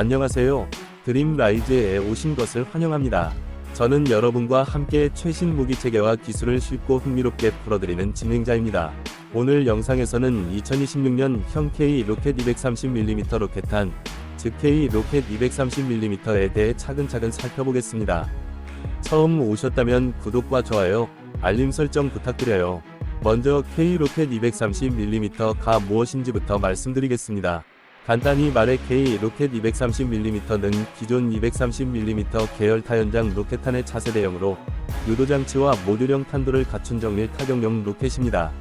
안녕하세요. 드림라이즈에 오신 것을 환영합니다. 저는 여러분과 함께 최신 무기 체계와 기술을 쉽고 흥미롭게 풀어드리는 진행자입니다. 오늘 영상에서는 2026년 형 K 로켓 230mm 로켓탄, 즉 K 로켓 230mm에 대해 차근차근 살펴보겠습니다. 처음 오셨다면 구독과 좋아요, 알림 설정 부탁드려요. 먼저 K 로켓 230mm가 무엇인지부터 말씀드리겠습니다. 간단히 말해 K 로켓 230mm는 기존 230mm 계열 타연장 로켓탄의 차세대형으로 유도장치와 모듈형 탄도를 갖춘 정밀 타격용 로켓입니다.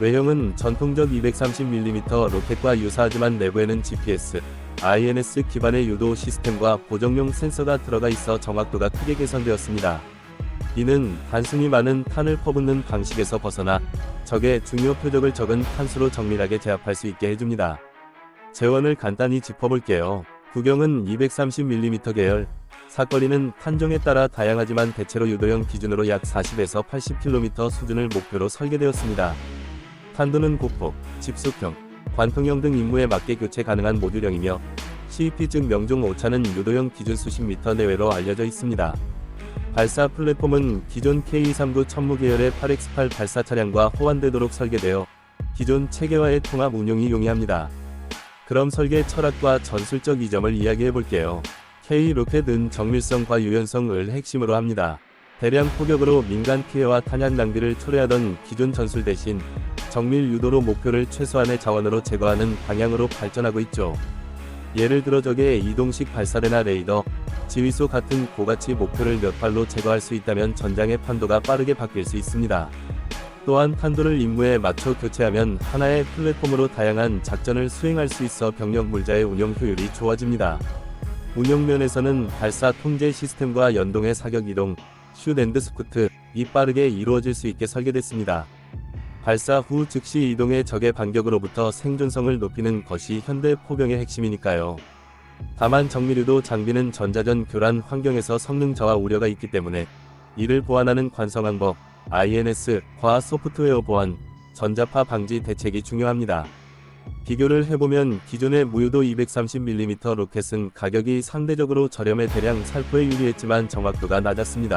외형은 전통적 230mm 로켓과 유사하지만 내부에는 GPS, INS 기반의 유도 시스템과 보정용 센서가 들어가 있어 정확도가 크게 개선되었습니다. 이는 단순히 많은 탄을 퍼붓는 방식에서 벗어나 적의 중요 표적을 적은 탄수로 정밀하게 제압할 수 있게 해줍니다. 재원을 간단히 짚어볼게요. 구경은 230mm 계열, 사거리는 탄종에 따라 다양하지만 대체로 유도형 기준으로 약 40에서 80km 수준을 목표로 설계되었습니다. 탄도는 고폭, 집속형, 관통형 등 임무에 맞게 교체 가능한 모듈형이며 CEP 즉 명종 오차는 유도형 기준 수십 미터 내외로 알려져 있습니다. 발사 플랫폼은 기존 K239 천무 계열의 8X8 발사 차량과 호환되도록 설계되어 기존 체계와의 통합 운용이 용이합니다. 그럼 설계 철학과 전술적 이점을 이야기해 볼게요. K 로켓은 정밀성과 유연성을 핵심으로 합니다. 대량 포격으로 민간 피해와 탄약 낭비를 초래하던 기존 전술 대신 정밀 유도로 목표를 최소한의 자원으로 제거하는 방향으로 발전하고 있죠. 예를 들어 적의 이동식 발사대나 레이더, 지휘소 같은 고가치 목표를 몇 발로 제거할 수 있다면 전장의 판도가 빠르게 바뀔 수 있습니다. 또한 탄도를 임무에 맞춰 교체하면 하나의 플랫폼으로 다양한 작전을 수행할 수 있어 병력 물자의 운영 효율이 좋아집니다. 운영 면에서는 발사 통제 시스템과 연동의 사격 이동, 슛앤드 스쿠트, 이 빠르게 이루어질 수 있게 설계됐습니다. 발사 후 즉시 이동의 적의 반격으로부터 생존성을 높이는 것이 현대 포병의 핵심이니까요. 다만 정밀유도 장비는 전자전 교란 환경에서 성능 저하 우려가 있기 때문에 이를 보완하는 관성항법, INS과 소프트웨어 보안, 전자파 방지 대책이 중요합니다. 비교를 해보면 기존의 무유도 230mm 로켓은 가격이 상대적으로 저렴해 대량 살포에 유리했지만 정확도가 낮았습니다.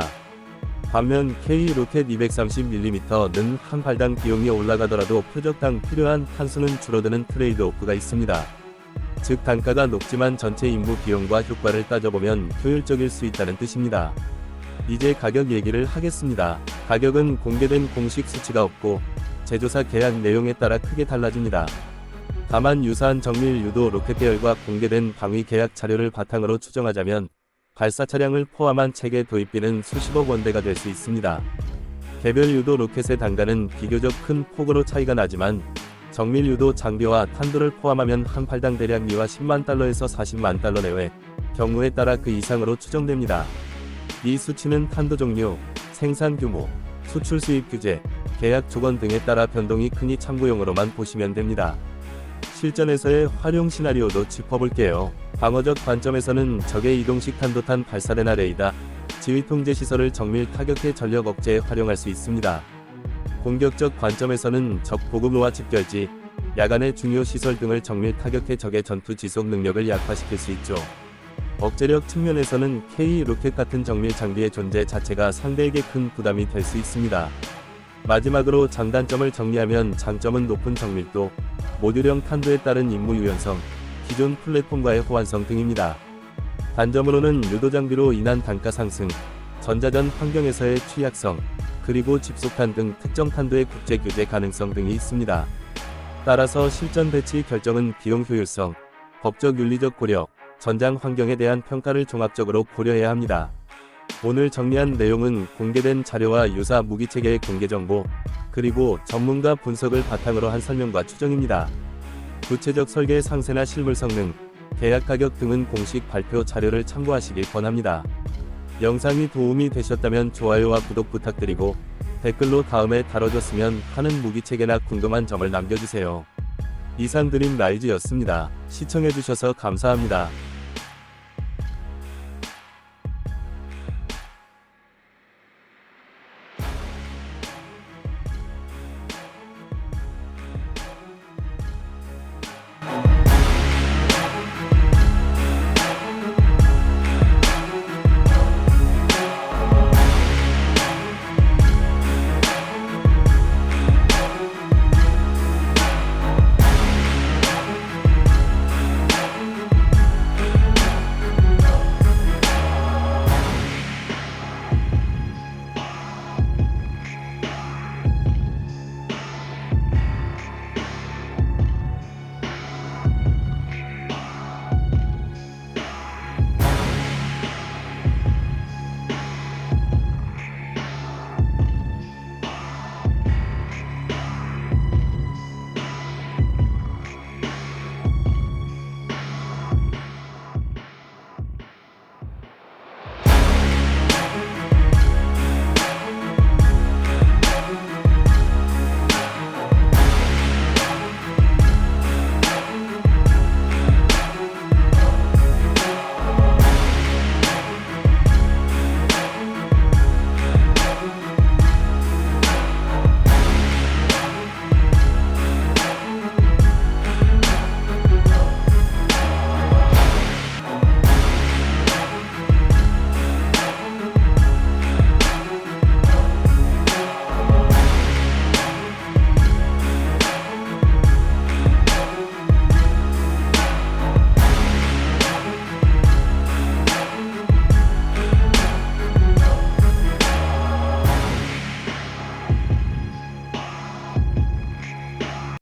반면 K 로켓 230mm는 한 발당 비용이 올라가더라도 표적당 필요한 탄수는 줄어드는 트레이드 오프가 있습니다. 즉 단가가 높지만 전체 임무 비용과 효과를 따져보면 효율적일 수 있다는 뜻입니다. 이제 가격 얘기를 하겠습니다. 가격은 공개된 공식 수치가 없고 제조사 계약 내용에 따라 크게 달라집니다. 다만 유사한 정밀 유도 로켓 계열과 공개된 방위 계약 자료를 바탕으로 추정하자면 발사 차량을 포함한 체계 도입비는 수십억 원대가 될 수 있습니다. 개별 유도 로켓의 단가는 비교적 큰 폭으로 차이가 나지만 정밀 유도 장비와 탄도를 포함하면 한 팔당 대략 2와 10만 달러에서 40만 달러 내외, 경우에 따라 그 이상으로 추정됩니다. 이 수치는 탄도 종류, 생산 규모, 수출 수입 규제, 계약 조건 등에 따라 변동이 크니 참고용으로만 보시면 됩니다. 실전에서의 활용 시나리오도 짚어볼게요. 방어적 관점에서는 적의 이동식 탄도탄 발사대나 레이더, 지휘 통제 시설을 정밀 타격해 전력 억제에 활용할 수 있습니다. 공격적 관점에서는 적 보급로와 집결지, 야간의 중요 시설 등을 정밀 타격해 적의 전투 지속 능력을 약화시킬 수 있죠. 억제력 측면에서는 K 로켓 같은 정밀 장비의 존재 자체가 상대에게 큰 부담이 될 수 있습니다. 마지막으로 장단점을 정리하면 장점은 높은 정밀도, 모듈형 탄도에 따른 임무 유연성, 기존 플랫폼과의 호환성 등입니다. 단점으로는 유도 장비로 인한 단가 상승, 전자전 환경에서의 취약성, 그리고 집속탄 등 특정 탄도의 국제 규제 가능성 등이 있습니다. 따라서 실전 배치 결정은 비용 효율성, 법적 윤리적 고려, 전장 환경에 대한 평가를 종합적으로 고려해야 합니다. 오늘 정리한 내용은 공개된 자료와 유사 무기 체계의 공개 정보, 그리고 전문가 분석을 바탕으로 한 설명과 추정입니다. 구체적 설계 상세나 실물 성능, 계약 가격 등은 공식 발표 자료를 참고하시길 권합니다. 영상이 도움이 되셨다면 좋아요와 구독 부탁드리고 댓글로 다음에 다뤄줬으면 하는 무기 체계나 궁금한 점을 남겨주세요. 이상 드림 라이즈였습니다. 시청해주셔서 감사합니다.